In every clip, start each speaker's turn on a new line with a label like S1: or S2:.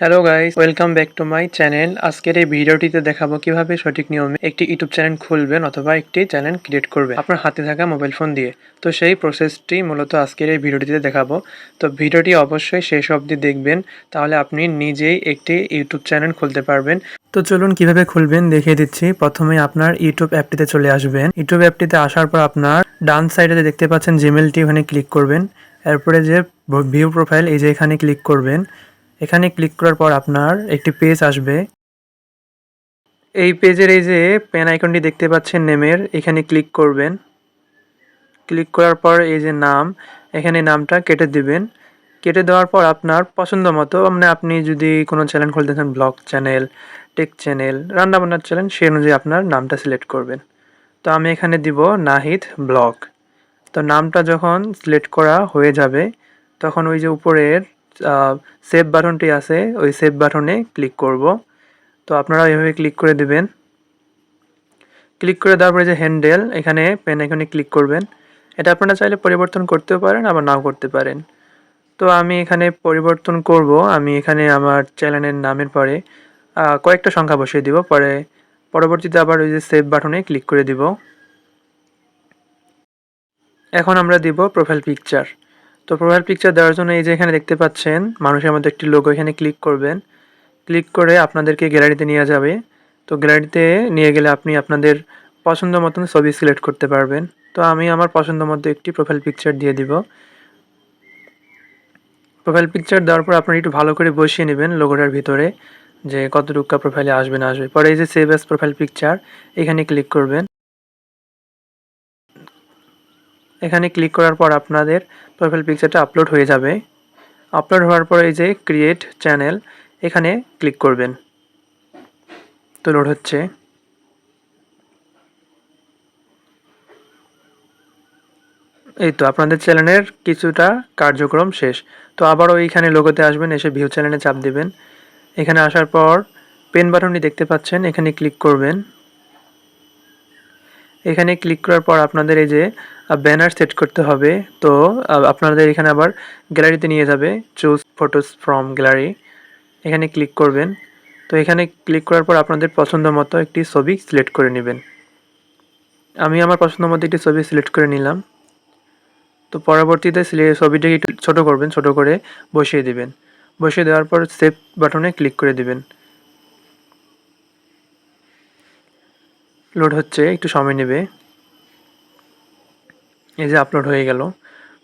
S1: Hello guys welcome back to my channel আজকের এই ভিডিওটিতে দেখাবো কীভাবে সঠিক নিয়মে একটি ইউটিউব চ্যানেল খুলবেন অথবা একটি চ্যানেল ক্রিয়েট করবেন আপনার হাতে থাকা মোবাইল ফোন দিয়ে। তো সেই প্রসেসটি মূলত আজকের এই ভিডিওটিতে দেখাবো। তো ভিডিওটি অবশ্যই শেষ অবধি দেখবেন, তাহলে আপনি নিজেই একটি ইউটিউব চ্যানেল খুলতে পারবেন। তো চলুন কীভাবে খুলবেন দেখিয়ে দিচ্ছি। প্রথমে আপনার ইউটিউব অ্যাপটিতে চলে আসবেন। ইউটিউব অ্যাপটিতে আসার পর আপনার ডান সাইডে দেখতে পাচ্ছেন জিমেলটি ওখানে ক্লিক করবেন। এরপরে যে ভিউ প্রোফাইল এই যে এখানে ক্লিক করবেন। এখানে ক্লিক করার পর আপনার একটি পেজ আসবে। এই পেজের এই যে পেন আইকনটি দেখতে পাচ্ছেন নেমের, এখানে ক্লিক করবেন। ক্লিক করার পর এই যে নাম, এখানে নামটা কেটে দিবেন। কেটে দেওয়ার পর আপনার পছন্দ মতো মানে আপনি যদি কোনো চ্যানেল খুলতে চান ব্লগ চ্যানেল টেক চ্যানেল রান্নাবান্নার চ্যানেল সেই অনুযায়ী আপনার নামটা সিলেক্ট করবেন। তো আমি এখানে দিব নাহিদ ব্লগ তো নামটা যখন সিলেক্ট করা হয়ে যাবে, তখন ওই যে উপরের সেভ বাটনটি আছে, ওই সেভ বাটনে ক্লিক করব। তো আপনারা এভাবে ক্লিক করে দিবেন। ক্লিক করে দেওয়ার পরে যে হ্যান্ডেল এখানে পেন এখানে ক্লিক করবেন। এটা আপনারা চাইলে পরিবর্তন করতেও পারেন, আবার নাও করতে পারেন। তো আমি এখানে পরিবর্তন করব। আমি এখানে আমার চ্যানেলের নামের পরে কয়েকটা সংখ্যা বসিয়ে দিব। পরে, পরবর্তীতে আবার ওই যে সেভ বাটনে ক্লিক করে দিব। এখন আমরা দিব প্রোফাইল পিকচার তো প্রোফাইল পিকচার দেওয়ার জন্য এই যে এখানে দেখতে পাচ্ছেন, মানুষের মধ্যে একটি লোগো এখানে ক্লিক করবেন। ক্লিক করে আপনাদেরকে গ্যালারিতে নিয়ে যাবে। তো গ্যালারিতে নিয়ে গেলে আপনি আপনাদের পছন্দ মতন ছবি সিলেক্ট করতে পারবেন। তো আমি আমার পছন্দ মতো একটি প্রোফাইল পিকচার দিয়ে দিব। প্রোফাইল পিকচার দেওয়ার পর আপনারা একটু ভালো করে বসিয়ে নেবেন লোগোটার ভিতরে, যে কতটুকু প্রোফাইলে আসবে না আসবে। পরে এই যে সেভ অ্যাজ প্রোফাইল পিকচার এখানে ক্লিক করবেন। এখানে ক্লিক করার পর আপনাদের প্রোফাইল পিকচারটা আপলোড হয়ে যাবে। আপলোড হওয়ার পর এই যে ক্রিয়েট চ্যানেল এখানে ক্লিক করবেন। তো লোড হচ্ছে। এই তো আপনাদের চ্যানেলের কিছুটা কার্যক্রম শেষ। তো আবারও এইখানে লোগোতে আসবেন, এসে ভিউ চ্যানেলে চাপ দেবেন। এখানে আসার পর পেন বাটনটি দেখতে পাচ্ছেন, এখানে ক্লিক করবেন। এখানে ক্লিক করার পর আপনাদের এই যে ব্যানার সেট করতে হবে। তো আপনাদের এখানে আবার গ্যালারিতে নিয়ে যাবে। চুজ ফটোস ফ্রম গ্যালারি এখানে ক্লিক করবেন। তো এখানে ক্লিক করার পর আপনাদের পছন্দ মতো একটি ছবি সিলেক্ট করে নেবেন। আমি আমার পছন্দ মতো একটি ছবি সিলেক্ট করে নিলাম। তো পরবর্তীতে ছবিটাকে একটু ছোটো করবেন, ছোটো করে বসিয়ে দিবেন। বসিয়ে দেওয়ার পর সেভ বাটনে ক্লিক করে দিবেন। লোড হচ্ছে, একটু সময় নেবে। এই যে আপলোড হয়ে গেল।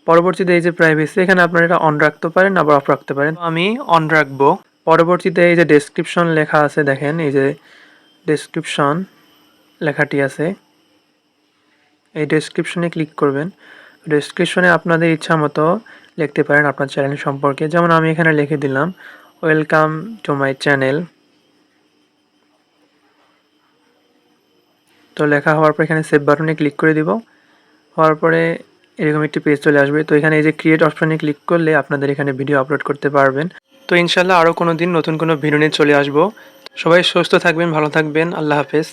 S1: পরবর্তীতে এই যে প্রাইভেসি এখানে আপনারা এটা অন রাখতে পারেন, আবার অফ রাখতে পারেন। আমি অন রাখব। পরবর্তীতে এই যে ডেসক্রিপশন লেখা আছে, দেখেন, এই যে ডেসক্রিপশন লেখাটি আছে। এই ডেসক্রিপশনে ক্লিক করবেন। ডেসক্রিপশনে আপনাদের ইচ্ছা মতো লিখতে পারেন আপনার চ্যানেল সম্পর্কে। যেমন আমি এখানে লিখে দিলাম ওয়েলকাম টু মাই চ্যানেল তো লেখা হওয়ার পর এখানে সেভ বাটনে ক্লিক করে দিব। হওয়ার পরে এরকম একটি পেজ চলে আসবে। তো এখানে এই যে ক্রিয়েট অপশনে ক্লিক করলে আপনাদের এখানে ভিডিও আপলোড করতে পারবেন। তো ইনশাল্লাহ আরও কোনো দিন নতুন কোনো ভিডিও নিয়ে চলে আসব। সবাই সুস্থ থাকবেন, ভালো থাকবেন। আল্লাহ হাফেজ।